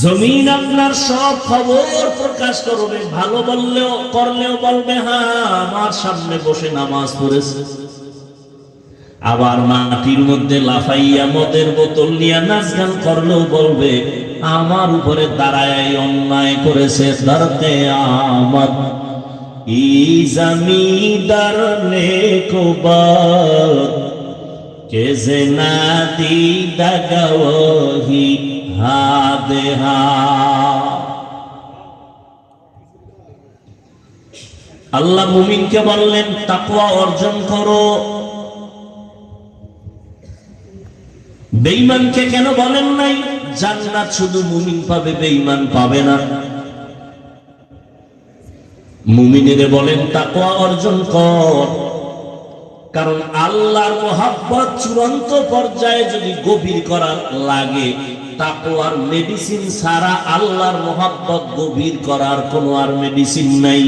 জমিন আপনার সব খবর প্রকাশ করবে, ভালো বললেও, করলেও বলবে হ্যাঁ আমার সামনে বসে নামাজ পড়েছে। আবার মাটির মধ্যে লাফাইয়া মদের বোতল নিয়ে নাচ গান করলেও বলবে, আমার উপরে দাঁড়ায় অন্যায় করেছে ধরতে আমার। ই জমিদার নেকোবার আল্লাহ মুমিনকে বললেন তাকুয়া অর্জন করো। বেঈমানকে কেন বলেন নাই? জান্নাত শুধু মুমিন পাবে, বেঈমান পাবে না। মুমিনেরে বলেন, তাকওয়া অর্জন কর। কারণ আল্লাহর মোহাব্বত চূড়ান্ত পর্যায়ে যদি গভীর করার লাগে, তাকওয়ার মেডিসিন ছাড়া আল্লাহর মোহাব্বত গভীর করার কোনো আর মেডিসিন নাই।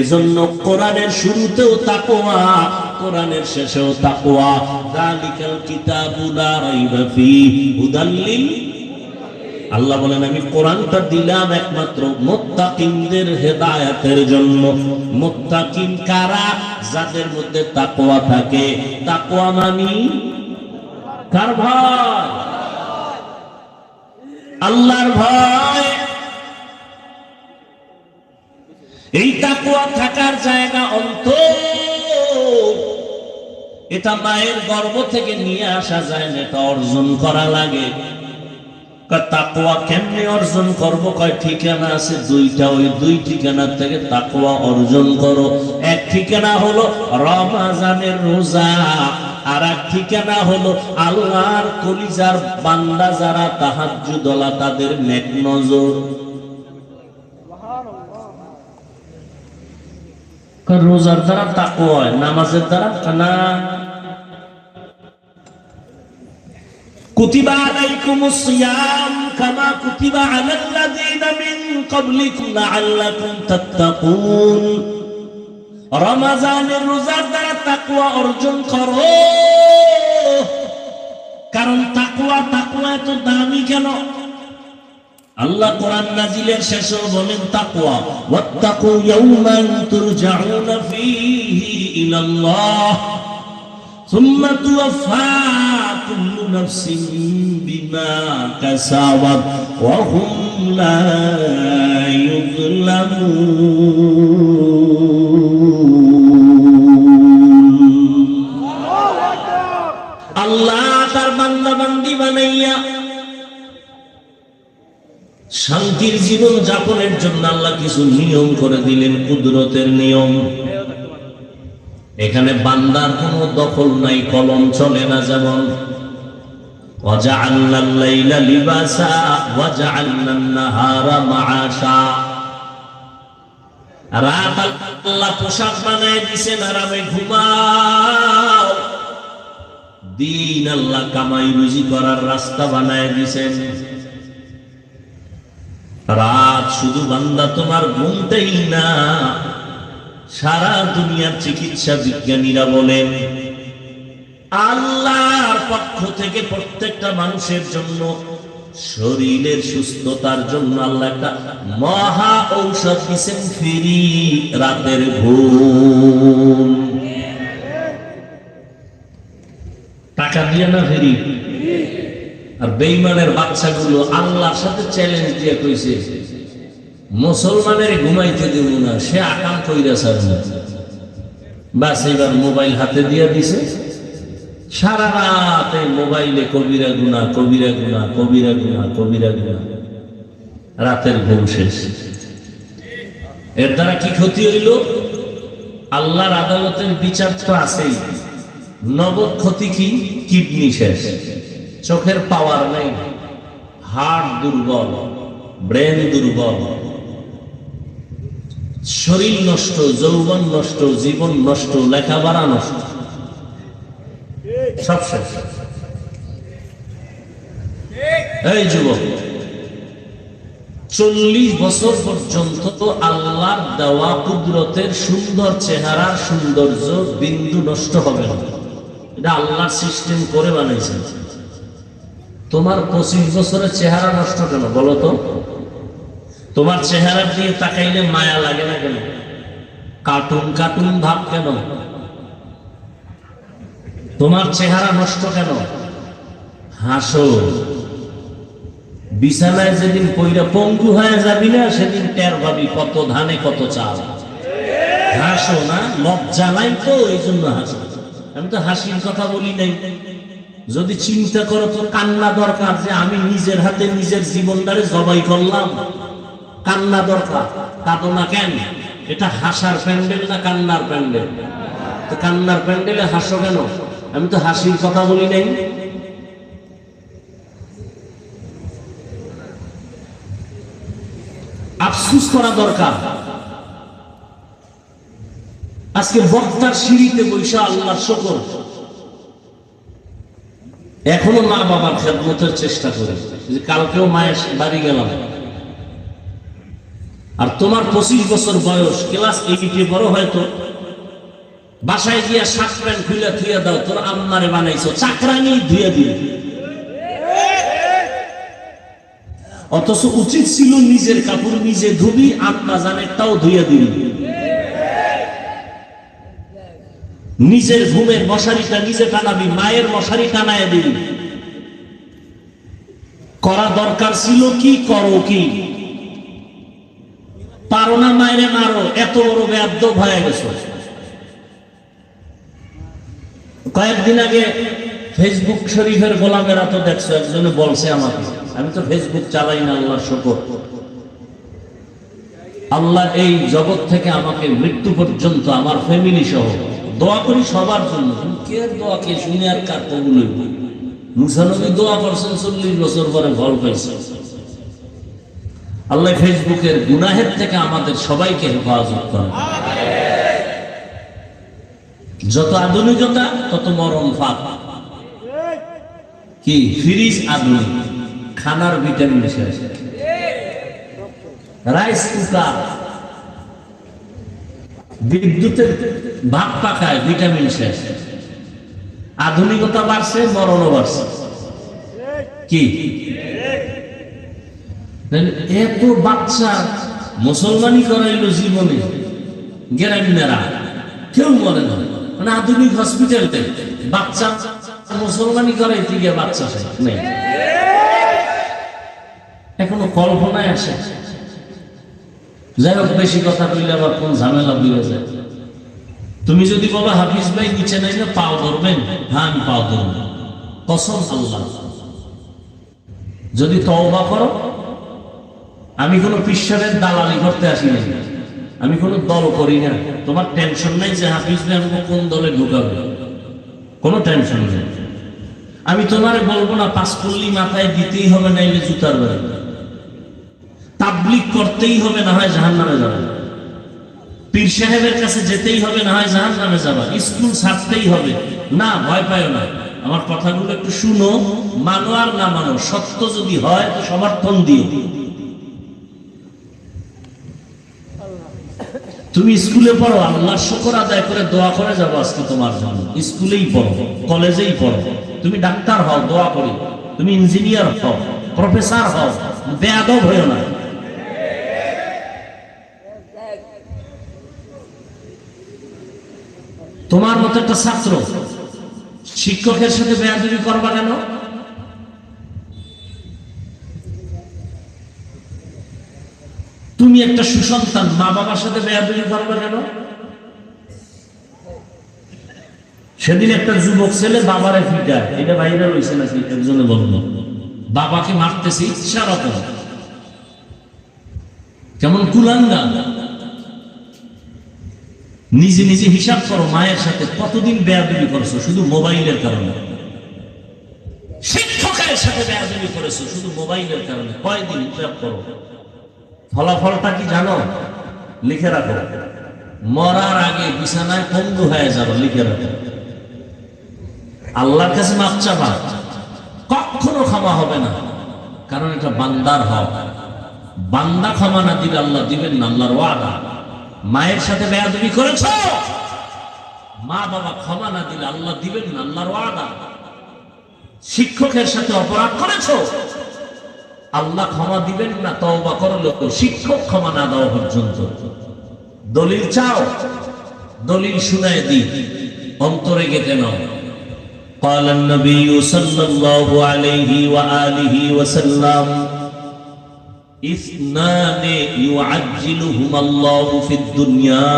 এজন্য কোরআনের শুরুতেও তাকওয়া, কোরআনের শেষেও তাকওয়া। যালিকাল কিতাবু লা রাইবা ফীহি, হুদাল লিল আল্লাহ বলেন, আমি কোরআনটা দিলাম একমাত্র মোত্তাকিনদের হেদায়েতের জন্য। মোত্তাকিন কারা? যাদের মধ্যে তাকওয়া থাকে। তাকওয়া মানি কার ভয় আল্লাহর ভয়। এই তাকওয়া থাকার জায়গা অন্ত এটা মায়ের গর্ভ থেকে নিয়ে আসা যায় না, এটা অর্জন করা লাগে। কয় তাকওয়া কেমনে অর্জন ঠিকানা আছে দুইটা, ওই দুই ঠিকানা থেকে তাকওয়া অর্জন করো। এক ঠিকানা হলো রমাজানের রোজা আর এক ঠিকানা হলো আল্লাহর কলিজার বান্দা যারা তাদের নজর। রোজার দ্বারা তাকওয়া নামাজের দ্বারা? না। كتب عليكم الصيام كما كتب على الذين من قبلكم لعلكم تتقون রমাজানের রোজার দ্বারা তাকুয়া অর্জন করো কারণ তাকুয়া তাকুয়া এত দামি কেন আল্লাহ কোরআন নাজিলের শেষে বলেন তাকওয়া ওয়াত্তাকু ইয়াওমান তুরজাউনা ফীহি ইলাল্লাহ ثم توفى كل نفس بما كسبت وهم لا يظلمون আল্লাহ তার বান্দা বান্দি বানাইয়া শান্তির জীবন যাপনের জন্য আল্লাহ কিছু নিয়ম করে দিলেন কুদরতের নিয়ম এখানে বান্দার কোনো দখল নাই, কলম চলে না যেমন। রাত আল্লাহ পোশাক বানায় দিছেন আরামে দিন আল্লাহ কামাই রুজি করার রাস্তা বানায় দিছেন। রাত শুধু বান্দা তোমার ঘুমতেই না সারা দুনিয়ার চিকিৎসা বিজ্ঞানীরা বলেন, আল্লাহর পক্ষ থেকে প্রত্যেকটা মানুষের জন্য, শরীরের সুস্থতার জন্য আল্লাহ একটা মহা ঔষধ দিচ্ছেন ফিরি রাতের ঘুম। টাকা দিয়ে না ফিরি? আর বেইমানের বাচ্চাগুলো আল্লাহর সাথে চ্যালেঞ্জ দিয়ে কইছে মুসলমানের ঘুমাইতে দেব না, সে আকাম কইরা সারবে বাস এবার মোবাইল হাতে দিয়ে দিছে। সারা রাত এই মোবাইলে কবিরা গুনা কবিরা গুনা কবিরা গুনা কবিরা গুনা রাতের ঘুম শেষ। এর দ্বারা কি ক্ষতি হইল? আল্লাহর আদালতের বিচার তো আছেই। নগদ ক্ষতি কি? কিডনি শেষ। চোখের পাওয়ার নেই। হার্ট দুর্বল, ব্রেন দুর্বল। শরীর নষ্ট, যৌবন নষ্ট, জীবন নষ্ট, লেখাপড়া নষ্ট। সব শেষ। এই যুবক, চল্লিশ বছর পর্যন্ত তো আল্লাহর দেওয়া কুদরতের সুন্দর চেহারার সৌন্দর্য বিন্দু নষ্ট হবে না। এটা আল্লাহর সিস্টেম করে বানাইছেন তোমার পঁচিশ বছরের চেহারা নষ্ট কেন বলো তো? তোমার চেহারা দিয়ে তাকাইলে মায়া লাগে না কেন? কার্টুন কার্টুন ভাব কেন? তোমার চেহারা নষ্ট কেন? হাসো। বিছানায় যেদিন কইরা পঙ্গু হয়ে যাবি না, সেদিন টের পাবি কত ধানে কত চাল। হাসো না, লজ্জা নাই তো এই জন্য হাসো। আমি তো হাসির কথা বলি নাই। যদি চিন্তা করো তো কান্না দরকার যে আমি নিজের হাতে নিজের জীবনটারে জবাই করলাম। কান্না দরকার। কাঁদো না কেন? এটা হাসার প্যান্ডেল না কান্নার প্যান্ডেল? তো কান্নার প্যান্ডেলে হাসো কেন? আমি তো হাসির কথা বলি নাই। আফসুস করা দরকার। আজকে বক্তার সিঁড়িতে বৈশা আল্লাহর শকর। এখনও মা বাবার খেদমতের চেষ্টা করে। কালকেও মায়ের বাড়ি গেলাম। আর তোমার পঁচিশ বছর বয়স, ক্লাস এইটে বড় হয়তো। বাসায় গিয়া শার্ট প্যান্ট খুলে ধুয়ে দাও, তোর আম্মারে বানাইছো, চাকরানি ধুয়ে দিল অথচ উচিত ছিল নিজের কাপড় নিজে ধুবি, আম্মা জানেরটাও ধুয়ে দিবি। নিজের ঘুমের মশারিটা নিজে টানাবি, মায়ের মশারি টানায় দিবি। করা দরকার ছিল কি, করো কি? পারো না মায়েরে মারো, এত বড় ব্যাধ হয়ে গেছো। কয়েকদিন আগে ফেসবুক শরীফের গোলামেরা তো দেখছ, একজনে বলছে আমাকে, আমি তো ফেসবুক চালাই না আল্লাহ শকর। আল্লাহ এই জগৎ থেকে আমাকে মৃত্যু পর্যন্ত আমার ফ্যামিলি সহ, দোয়া করি সবার জন্য। কে দোয়া কে, শুনে আর কার কবুল মুসানবী দোয়া করছেন চল্লিশ বছর পরে ফল পাইছে। আল্লাহ ফেসবুকের গুনাহের থেকে আমাদের সবাইকে হেফাজত করেন। যত আধুনিকতা, তত মরণ ফাঁক কি? ফ্রিজ আধুনিক। খানার ভিটামিন শেষ রাইস কুকার। বিদ্যুতের ভাত পাকায় ভিটামিন শেষ আধুনিকতা বাড়ছে, মরণও বাড়ছে। কি? এত বাচ্চা মুসলমানই করাইলো জীবনে গ্রামীণেরা কেউ মনে না। মানে আধুনিক হসপিটালতে বাচ্চা মুসলমানই করাইতে গিয়ে বাচ্চা নেই। এখনও কল্পনায় আসে। যাই হোক, বেশি কথা কইলে আবার কোন ঝামেলা বুঝে যায়। তুমি যদি বলো, হাফিজ ভাই, নিচে নাই না পাও ধরবেন। হ্যাঁ আমি পাও ধরবো। কসম আল্লাহ। যদি তওবা করো আমি কোনো পিসারের দালালি করতে আসি না আমি কোনো দল করি না। তোমার টেনশন নাই যে হাফিজ আমাকে কোন দলে ঢুকাবে। কোনো টেনশন নেই। আমি তোমারে বলব না, পাঁচ পল্লি মাথায় দিতেই হবে, নাইলে জুতার বেড়ে। তাবলিক করতেই হবে, না হয় জাহান নামে যাবে। পীর সাহেবের কাছে যেতেই হবে, না হয় জাহান নামে যাবা। স্কুল ছাড়তেই হবে। না, ভয় পায় না। আমার কথাগুলো একটু শুনো। মানো আর না মানো, সত্য যদি হয় তো সমর্থন দিও। তুমি স্কুলে পড়ো, আল্লাহর শুকর আদায় করে দোয়া করে যাব আজকে তোমার জন্য। স্কুলেই পড়ো, কলেজেই পড়ো। তুমি ডাক্তার হও, দোয়া করি। তুমি ইঞ্জিনিয়ার হও, প্রফেসর হও, বেয়াদব হইও না। তোমার মতো একটা ছাত্র শিক্ষকের সাথে বেয়াদবি করবা কেন? তুমি একটা সুসন্তান মা বাবার সাথে বেয়াদবি করবা কেন? সেদিন একটা যুবক ছেলে বাবারে ফিটায়। এটা বাইরে রয়েছে নাকি? একজনে বলল। বাবাকে মারতেছে ইচ্ছারত কেমন কুলাঙ্গা নিজে নিজে হিসাব করো, মায়ের সাথে কতদিন বেয়াদবি করছ? শুধু মোবাইলের কারণে। শিক্ষকের সাথে বেয়াদবি করেছ, শুধু মোবাইলের কারণে। কয়দিন হিসাব করো? ফলাফলটা কি জানো? লিখে রাখো। মরার আগে বিছানায় পঙ্গু হয়ে যাব, লিখে রাখো। আল্লাহর কাছে মাপ চাপা কখনো ক্ষমা হবে না। কারণ এটা বান্দার হক। বান্দা ক্ষমা না দিলে আল্লাহ দিবেন না, আল্লাহর ওয়াদা। মায়ের সাথে বেয়াদবি করেছ? মা বাবা ক্ষমা না দিলে আল্লাহ দিবেন না, আল্লাহর ওয়াদা। শিক্ষকের সাথে অপরাধ করেছ? আল্লাহ ক্ষমা দিবেন না তওবা করলে তো শিক্ষক ক্ষমা না দেওয়া পর্যন্ত দলিল চাও দলিল শুনায় দি অন্তরে গেতে নাও قال النبي صلى الله عليه وآله وسلم اثنان يعجلهما الله في الدنيا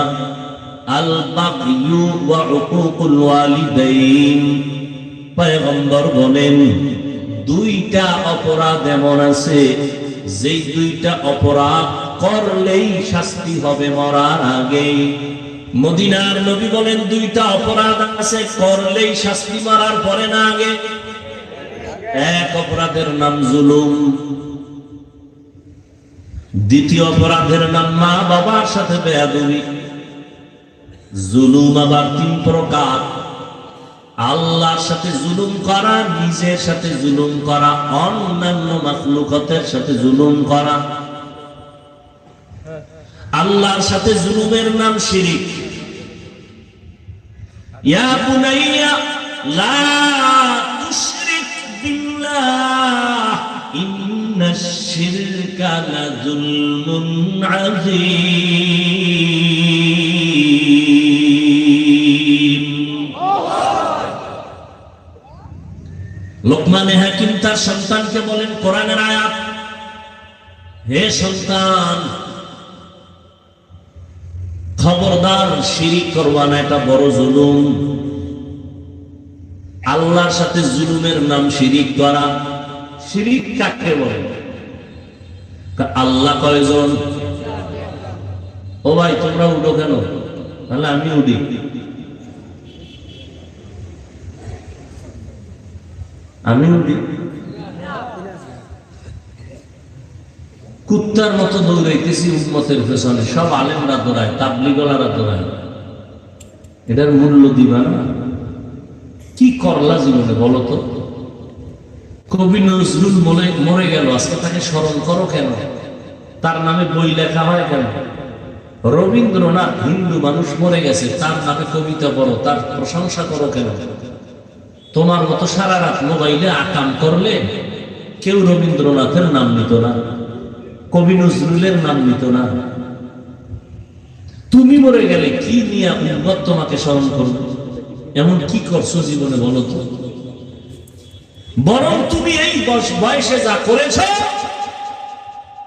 البغي وعقوق الوالدين পয়গম্বর বলেন দুইটা অপরাধ এমন আছে, যেই দুইটা অপরাধ করলেই শাস্তি হবে মরার আগে। মদিনার নবী বলেন, দুইটা অপরাধ আছে, করলেই শাস্তি মারার পরে না আগে। এক অপরাধের নাম জুলুম, দ্বিতীয় অপরাধের নাম মা বাবার সাথে বেয়াদবি। জুলুম আবার তিন প্রকার। আল্লাহর সাথে জুলুম করা, নিজের সাথে জুলুম করা, অন্যান্য মাখলুকতের সাথে জুলুম করা। আল্লাহর সাথে জুলুমের নাম শিরিক। ইয়া বুনাইয়া, লা শিরকা লোকমানে হাকিম তার সন্তানকে বলেন কোরআনের আয়াত। হে সন্তান, খবরদার শিরিক করবা না, এটা বড় জুলুম। আল্লাহর সাথে জুলুমের নাম শিরিক করা শিরিক কাকে বলে? আল্লাহ কয়জন? ও ভাই, তোমরা উঠো কেন? তাহলে আমি উঠি। আমি উঠি কুত্তার মতো দৌড়াইতেছি উন্মতের পেছনে। সব আলেমরা দৌড়ায়, তাবলিগলারা দৌড়ায়। এটার মূল্য দিবা না। কি করলা জীবনে বলো তো? কবি নজরুল মরে মরে গেল। আজকে তাকে স্মরণ করো কেন? তার নামে বই লেখা হয় কেন? রবীন্দ্রনাথ হিন্দু মানুষ মরে গেছে। তার নামে কবিতা পড়ো, তার প্রশংসা করো কেন? তোমার মতো সারা রাত মোবাইলে আকাম করলে কেউ রবীন্দ্রনাথের নাম নিত না, কবি নজরুলের নাম নিত না। তুমি মরে গেলে কি নিয়ে উন্মত তোমাকে স্মরণ করবে? এমন কি করছ জীবনে বলো তো? বরং তুমি এই বয়স- যা করেছ,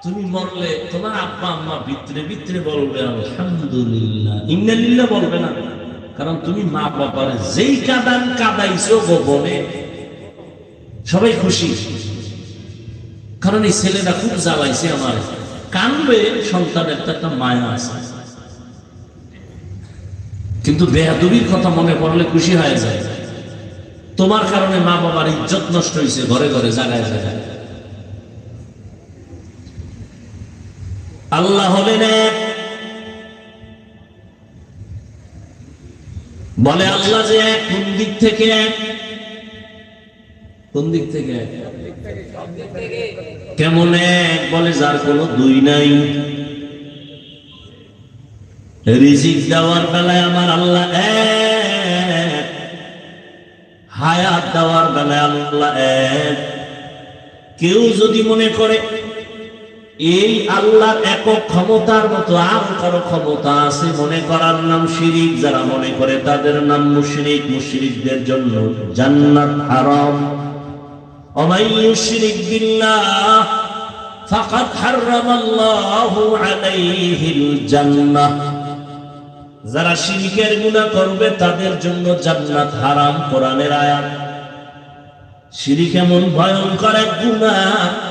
তুমি মরলে তোমার আব্বা আম্মা ভিতরে ভিতরে বলবে, আলহামদুলিল্লাহ। ইন্নালিল্লাহ বলবে না। কারণ তুমি মা বাবার যেই কাদান কাদাইছো গোপনে, সবাই খুশি। কারণ এই ছেলেটা খুব জ্বালাইছে আমার। কানবে, সন্তানের তো একটা মায়া আছে। কিন্তু বেহাদুবির কথা মনে পড়লে খুশি হয়ে যায়। তোমার কারণে মা বাবার ইজ্জত নষ্ট হয়েছে ঘরে ঘরে জায়গায় জায়গায় আল্লাহ হলেন এক বলে আল্লাহ যে কোন দিক থেকে কোন দিক থেকে কেমন এক? বলে যার কোনো দুই নাই। রিজিক দেওয়ার বেলায় আমার আল্লাহ এক। হায়াত দেওয়ার বেলায় আল্লাহ এক। কেউ যদি মনে করে এই আল্লাহর একক ক্ষমতার মতো আর কারও ক্ষমতা আছে? মনে করার নাম শিরিক। যারা মনে করে তাদের নাম মুশরিক। মুশরিকদের জন্য জান্নাত হারাম। অমাইয়ুশরিক বিল্লাহ, ফাকাদ হারামাল্লাহু আলাইহিল জান্নাহ। যারা শিরিকের গুনাহ করবে, তাদের জন্য জান্নাত হারাম। কোরআনের আয়াত, শিরিক এমন ভয়ঙ্কর এক গুনাহ।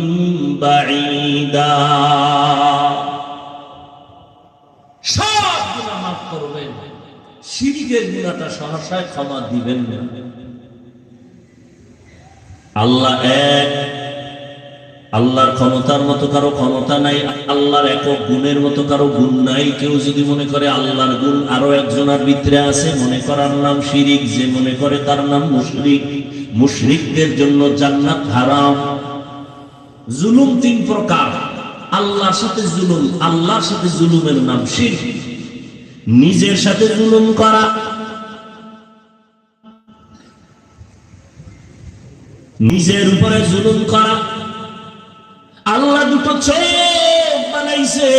بعيدا সব গুনাহ মাফ করবেন শিরিকের গুণাটা সহসায় ক্ষমা দিবেন না আল্লাহ এক আল্লাহর ক্ষমতার মতো কারো ক্ষমতা নাই আল্লাহর একক গুণের মতো কারো গুণ নাই কেউ যদি মনে করে আল্লাহর গুণ আরো একজনের ভিতরে আছে মনে করার নাম শিরিক যে মনে করে তার নাম মুশরিক মুশরিকদের জন্য জান্নাত হারাম জুলুম তিন প্রকার। আল্লাহর সাথে জুলুম, আল্লাহর সাথে জুলুমের নাম শিরক নিজের সাথে জুলুম করা। নিজের উপরে জুলুম করা। আল্লাহ দুটো চোখ বানাইছে।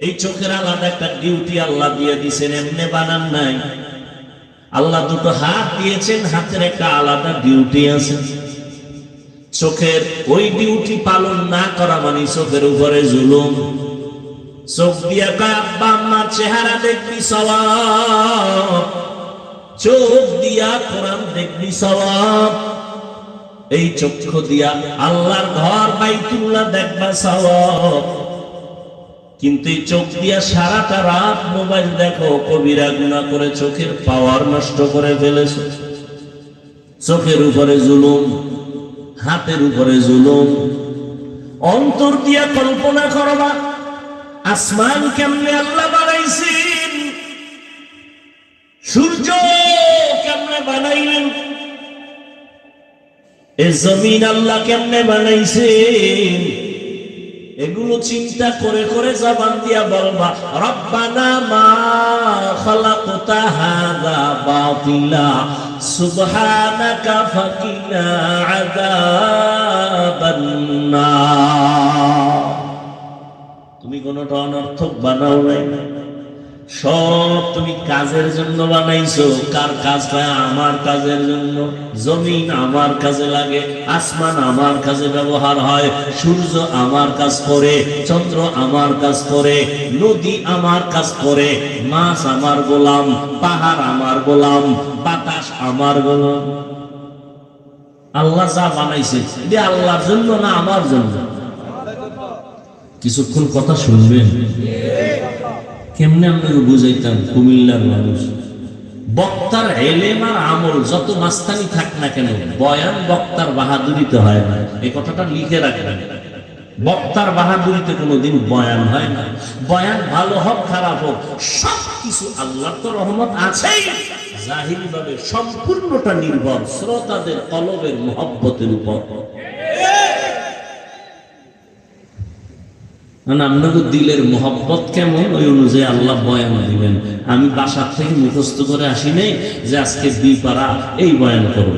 এই চোখের আলাদা একটা ডিউটি আল্লাহ দিয়ে দিছেন, এমনি বানান নাই। আল্লাহ দুটো হাত দিয়েছেন, হাতের একটা আলাদা ডিউটি আছে। চোখের ওই ডিউটি পালন না করা মানে চোখের উপরে জুলুম। চোখ দিয়া চেহারা দেখবি সবাব চোখ দিয়া কোরআন দেখবি সবাব এই চক্ষু দিয়া আল্লাহর ঘর বাইতুল্লাহ দেখবা সওয়াব। কিন্তু এই চোখ দিয়া সারাটা রাত মোবাইল দেখো, কবিরা গুণা করে চোখের পাওয়ার নষ্ট করে ফেলেছো। চোখের উপরে জুলুম। হাতের উপরে জুলুম। অন্তর দিয়া কল্পনা করবা, আসমান কেমনে আল্লাহ বানাইছেন? সূর্য কেমনে বানাইলেন? এ জমিন আল্লাহ কেমনে বানাইছেন? এগুলো চিন্তা করে করে জবান দিয়া বলবা, রব্বানা মা খালাকতা হাযা বাতিলা, সুবহানাকা ফাকিনা আযাবান নার তুমি কোনটা অনর্থক বানাও নাই। সব তুমি কাজের জন্য বানাইছো। কার কাজ হয় আমার কাজের জন্য? জমিন আমার কাজে লাগে, আসমান আমার কাজে ব্যবহার হয়, সূর্য আমার কাজ করে, চন্দ্র আমার কাজ করে, নদী আমার কাজ করে, মাছ আমার গোলাম, পাহাড় আমার গোলাম, বাতাস আমার গোলাম। আল্লাহ যা বানাইছে, এটা আল্লাহর জন্য না আমার জন্য? কিছুক্ষণ কথা শুনবেন? কেমনে আপনাকে বুঝাইতাম? কুমিল্লার মানুষ। বক্তার এলেম আর আমল, যত মাস্তানি থাক না কেন, বয়ান বক্তার বাহাদুরিতে হয় না। এই কথাটা লিখে রাখবেন। বক্তার বাহাদুরিতে কোনোদিন বয়ান হয় না। বয়ান ভালো হোক, খারাপ হোক সব কিছু আল্লাহ তো রহমত আছেই। জাহিরি ভাবে সম্পূর্ণটা নির্ভর, শ্রোতাদের কলবের মহব্বতের উপর। মানে আপনাকে দিলের মোহব্বত কেমন? ওই অনুযায়ী আল্লাহ বয়ান দিবেন। আমি বাসার থেকে মুখস্থ করে আসি নাই যে আজকে দুই পারা এই বয়ান করব।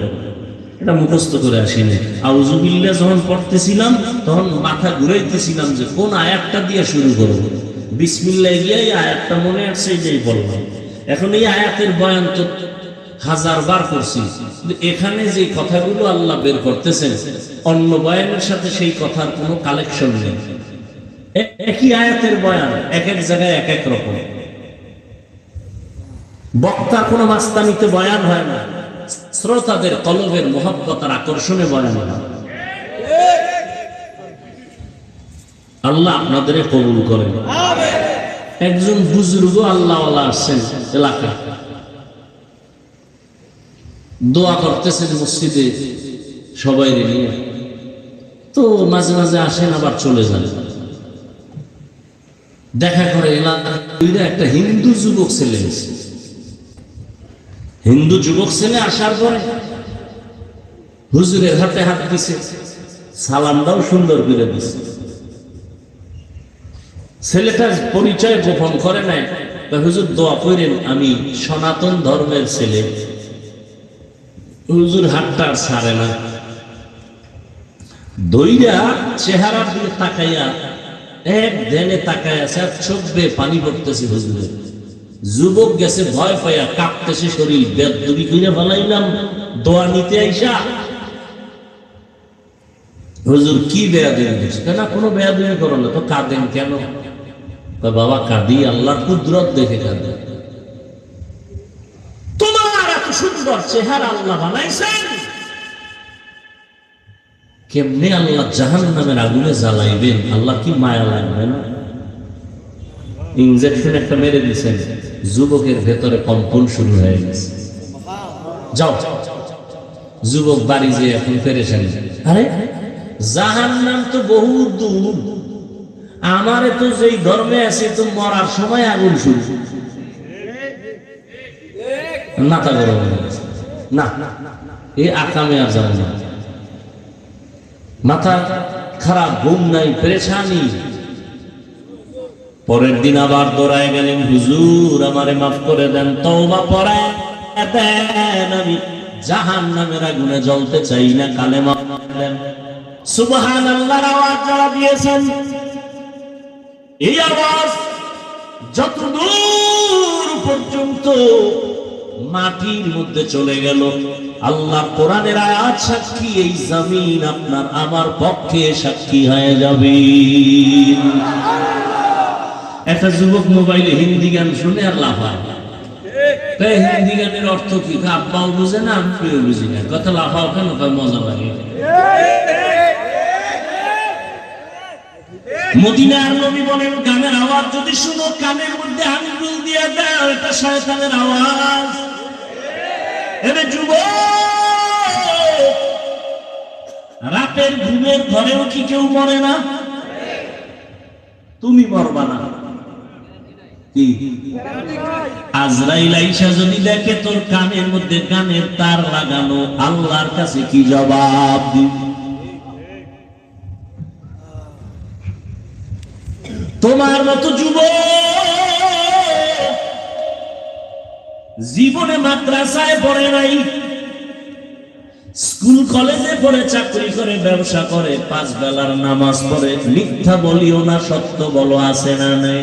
এটা মুখস্থ করে আসি নাই। আউজুবিল্লা যখন পড়তেছিলাম, তখন মাথা ঘুরাইতেছিলাম যে কোন আয়াতটা দিয়ে শুরু করব। বিসমিল্লা গিয়ে আয়াতটা মনে আসছে যেই বললাম। এখন এই আয়াতের বয়ান তো হাজার বার করছি। এখানে যে কথাগুলো আল্লাহ বের করতেছেন, অন্য বয়ানের সাথে সেই কথার কোনো কালেকশন নেই। একই আয়াতের বয়ান, এক এক জায়গায় এক এক রকম। বক্তা কোনো মাস্তানিতে বয়ান হয় না, শ্রোতাদের কলবের মোহাব্বত আকর্ষণে বয়ান হয়। আল্লাহ আপনাদের কবুল করেন। একজন বুজুর্গ আল্লাহ আসছেন এলাকা দোয়া করতেছেন মসজিদে সবাই নিয়ে। তো মাঝে মাঝে আসেন আবার চলে যান। দেখা করে দুইটা একটা হিন্দু যুবক ছেলে হিন্দু যুবক ছেলে আসার পরে হুজুরের হাতে হাত দিছে, সালামটাও সুন্দর করে দিছে। ছেলেটার পরিচয় গোপন করে নাই হুজুর দোয়া করেন, আমি সনাতন ধর্মের ছেলে। হুজুর হাতটা ছাড়ে না। দইরা চেহারার দিকে তাকাইয়া এক ধ্যানে তাকায় আছে, আর চোখ বেয়ে পানি পড়তেছে হুজুরের যুবক গেছে, ভয় পাইয়া কাঁপতেছে শরীর বেদুরি করে ফেলাইলাম, দোয়া নিতে আইসা। হুজুর কি বেয়াদুরি করছে? কেন কোনো বেয়াদুরি করো না, তো কাঁদেন কেন? বাবা, কাঁদি, আল্লাহর কুদরত দেখে কাঁদে। তোমার এত সুন্দর চেহারা আল্লাহ বানাইছেন কেমনে আল্লাহ জাহান নামের আগুনে জ্বালাইবেন? আল্লাহ কি মায়া লাগবে না? ইঞ্জেকশন একটা মেরে দিয়েছেন। যুবকের ভেতরে কম্পন শুরু হয়ে গেছে। যাও। যুবক বাড়ি যে এখন পেরেছেন আরে জাহান নাম তো বহু দূর। আমার তো যেই ধর্মে আছে, তো মরার সময় আগুন শুরু। মাথা গরম হয়ে গেছে। না এই আকামে আর যাব না। মাথা খারাপ, ঘুম নাই পেরেছানি পরের দিন আবার দৌড়ায় গেলেন, হুজুর, আমারে মাফ করে দেন, তওবা পড়ায় দেন, আমি জাহান নামের আগুনে জ্বলতে চাই না কালে মাফ দেন সুবহান আল্লাহর আওয়াজ যারা দিয়েছেন, এই আওয়াজ যত দূর পর্যন্ত মাটির মধ্যে চলে গেল। আল্লাহ কোরআনের আয়াত সাক্ষী, এই জমিন আপনার, আমার পক্ষে সাক্ষী হয়ে যাবে। একটা যুবক মোবাইলে হিন্দি গান শুনে আর লাভ হয় হিন্দি গানের অর্থ কি? আব্বাও বুঝে না আমিও বুঝি না। কথা লাফাও কেন? মজা লাগে। মদিনার নবী বলেন, গানের আওয়াজ যদি শুনো, কানের মধ্যে আঙ্গুল দিয়ে দাও, এটা শয়তানের আওয়াজ। যুব রাতের ঘুমের ঘরেও কি কেউ মরে না? তুমি মরবা না। যদি দেখে তোর কানের মধ্যে কানের তার লাগানো, আল্লাহর কাছে কি জবাব তোমার মতো যুব জীবনে মাদ্রাসায় পড়ে নাই, স্কুল কলেজে পড়ে চাকরি করে, ব্যবসা করে, পাঁচ বেলার নামাজ পড়ে, মিথ্যা বলিও না, সত্য বলো, আছে না নাই?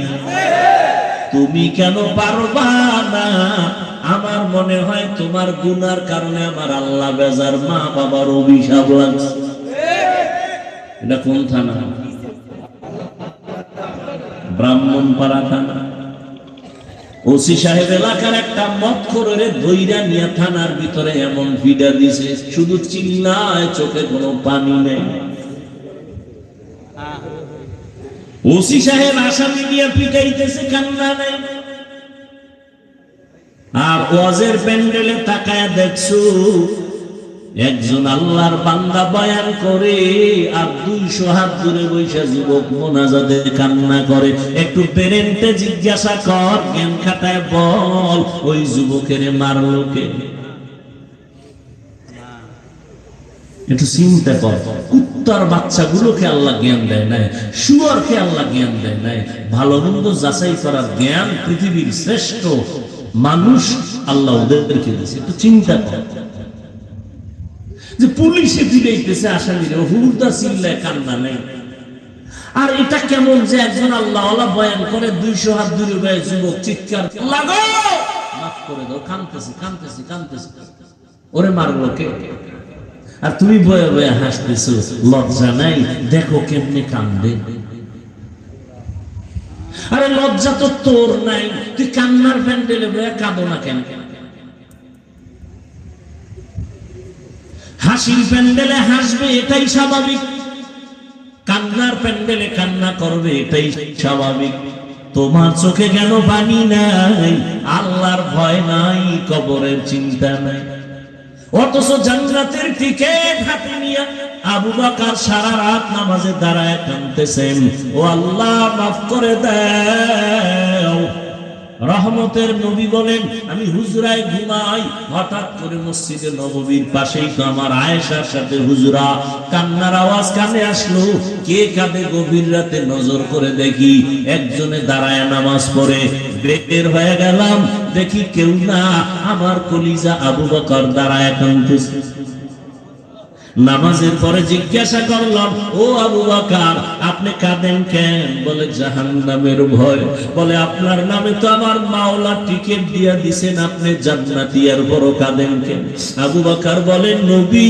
তুমি কেন পারবা না? আমার মনে হয় তোমার গুনার কারণে আমার আল্লাহ বেজার মা বাবার অভিশাপ লাগছে। এটা কোন থানা? ব্রাহ্মণপাড়া থানা। ওসি সাহেব এলাকার একটা মক্ষরের করে নিয়ে থানার ভিতরে এমন ভিডা দিছে, শুধু চিল্লায় চোখে কোনো পানি নেই। ওসি সাহেব আসামি নিয়ে পিটাইতেছে, কান্না নেই। আর ওয়াজের প্যান্ডেলে তাকায় দেখছ একজন আল্লাহর বান্দা বয়ান করে আর দুইশো হাত দূরে বৈশা যুবক মোনাজাতে কান্না করে। একটু পেরেন্টে জিজ্ঞাসা কর, জ্ঞান খাটায় বল, ওই যুবকের মারলো কে একটু চিন্তা কর, কুত্তার বাচ্চাগুলোকে আল্লাহ জ্ঞান দেয় নাই, শুয়ারকে আল্লাহ জ্ঞান দেয় নাই। ভালো মন্দ যাচাই করার জ্ঞান পৃথিবীর শ্রেষ্ঠ মানুষ আল্লাহ ওদেরকে দিয়েছে। একটু চিন্তা কর। যে পুলিশে দিলেইতেছে আসামিরা। হুরদা চিল্লায় কান্না নেই। আর এটা কেমন যে একজন আল্লাহ বয়ান করে, দুইশো হাত দূরে বয়ে যুবক চিৎকার করে দাও কানতেছি কানতেছি কানতেছি ওরে মারলো কে? আর তুমি বয়ে বয়ে হাসতেছো, লজ্জা নাই? দেখো কেমনে কান্দে। আরে লজ্জা তো তোর নাই। তুই কান্নার প্যান্ডেলে বয়ে কাঁদো না কেন কেন? হাসির প্যান্ডেলে হাসবে এটাই স্বাভাবিক। কান্নার প্যান্ডেলে কান্না করবে এটাই স্বাভাবিক। তোমার চোখে কেন পানি নাই? আল্লাহর ভয় নাই, কবরের চিন্তা নাই। অথচ জান্নাতের টিকেট হাতে নিয়ে আবু বাকার সারা রাত নামাজে দাঁড়ায় কানতেছেন ও আল্লাহ, মাফ করে দাও। রহমতের নবী বলেন, আমি হুজরায় ঘুমাই, হঠাৎ করে মসজিদে নববীর পাশেই তো আমার আয়েশার সাথে হুজরা কান্নার আওয়াজ কানে আসলো। কে কাঁদে গভীর রাতে নজর করে দেখি, একজনে দাঁড়ায় নামাজ পড়ে। বের হয়ে গেলাম, দেখি কেউ না, আমার কলিজা আবু বকর দাঁড়ায় কাঁদতেছে নামাজের পরে জিজ্ঞাসা করলাম, ও আবু বাকার, আপনি কাঁদেন কেন? বলে জাহান নামের ভয়। বলে, আপনার নামে তো আমার মাওলা টিকিট দিয়া দিছেন, আপনি জান্নাতিয়ার বড় কাঁদেন কেন? আবু বাকার বলে, নবী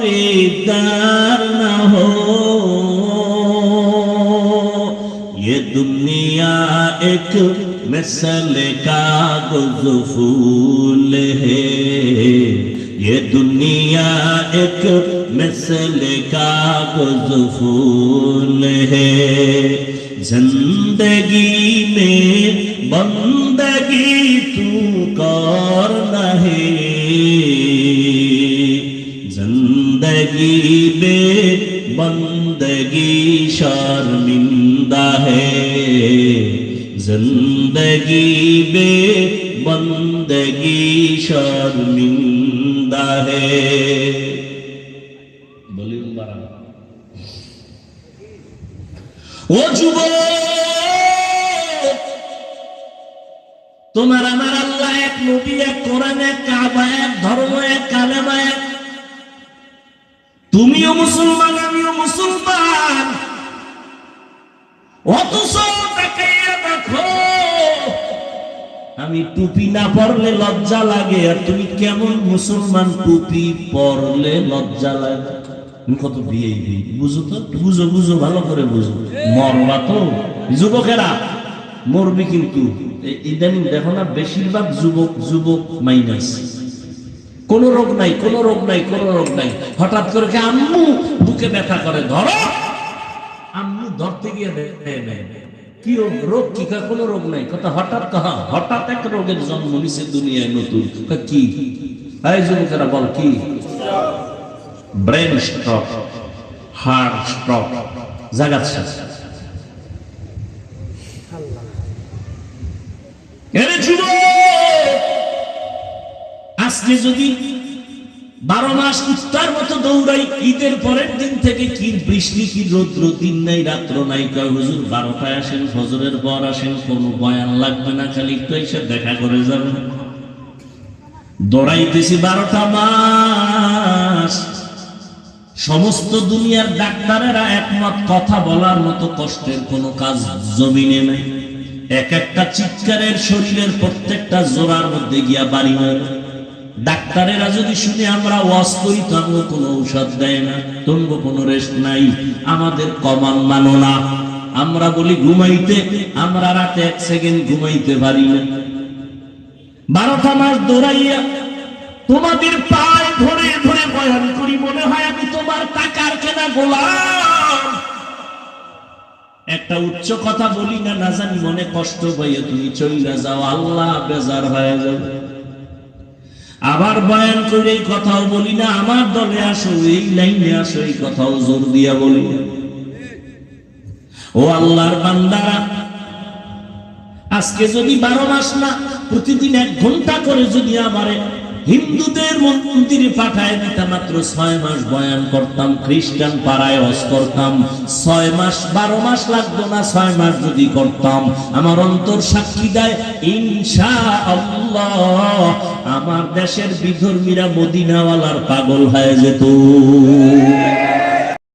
दीदार न हो। ये दुनिया एक मिसल कागज़ फूल है। ये दुनिया एक मिसल कागज़ फूल है। ज़िंदगी में बंदगी तू कर नहीं زندگی شرمندہ ہے زندگی بے ও যুবক তোমার আমার আল্লাহ এক নবী এক কোরআন এক কাবা এক ধর্ম এক কালেমা এক তুমিও মুসলমান মুসলমান। অথচ দেখো, আমি টুপি না পরলে লজ্জা লাগে, আর তুমি কেমন মুসলমান, টুপি পরলে লজ্জা লাগে। কত বিয়ে বুঝো তো? বুঝো বুঝো, ভালো করে বুঝো। মরবা তো, যুবকেরা, মরবি কিন্তু। ইদানিং দেখো না, বেশিরভাগ যুবক যুবক মাইনাস কোন রোগ নাই, কোন রোগ নাই, কোন রোগ নাই। হঠাৎ করে আম্মু বুকে ব্যথা করে? ধরো। আম্মু ধরতে গিয়ে কি রোগ? রোগ কি? কোনো রোগ নাই। কথা হঠাৎ কহা হঠাৎ এক রোগের জন্ম নিছে দুনিয়ায় নতুন। কি? এই যুবকেরা বল, কি? ব্রেন স্ট্রক হার্ট স্ট্রক জাগাচ্ছে এরে যুবক আজকে যদি বারো মাস উত্তার মতো দৌড়াই, ঈদের পরের দিন থেকে কি বৃষ্টি কি রৌদ্র, দিন নাই, রাত্র নাই, কয়, হুজুর, বারোটায় আসেন, ফজরের পর আসেন, কোনো বয়ান লাগবে না, খালি একটু এসে দেখা করে যাবেন। দৌড়াইতেছি বারোটা মাস। সমস্ত দুনিয়ার ডাক্তারেরা একমত, কথা বলার মতো কষ্টের কোনো কাজ জমিনে নাই। এক একটা চিৎকারের শরীরের প্রত্যেকটা জোড়ার মধ্যে গিয়া বাড়ি হয় ডাক্তারেরা যদি শুনে আমরা ওয়াশ করি তো আমাকে কোনো ঔষধ দেয় না। তঙ্গ কোনো রেস্ট নাই। আমাদের কমান মানো না। আমরা বলি, ঘুমাইতে। আমরা রাতে এক সেকেন্ড ঘুমাইতে পারি না। বারোটা মাস দৌড়াইয়া তোমাদের পায়ে ধরে ধরে বয়ান করি, মনে হয় আমি তোমার টাকার কেনা গোলাম। একটা উচ্চ কথা বলি না না জানি মনে কষ্ট পাইয়া তুমি চইলা যাও। আল্লাহ বেজার হয়ে যাও আবার বয়ান করে এই কথাও বলি না, আমার দলে আসো, এই লাইনে আসো, এই কথাও জোর দিয়া বলি। ও আল্লাহর বান্দারা, আজকে যদি বারো মাস না, প্রতিদিন এক ঘণ্টা করে যদি আমারে হিন্দুদের মন্দিরে পাঠায় দিতাম মাত্র ছয় মাস বয়ান করতাম, খ্রিস্টান পাড়ায় অস করতাম। ছয় মাস, বারো মাস লাগতো না, ছয় মাস যদি করতাম। আমার অন্তর সাক্ষী দেয় আল্লাহ আমার দেশের বিধর্মীরা মদিনাওয়ালার পাগল হয়ে যেত।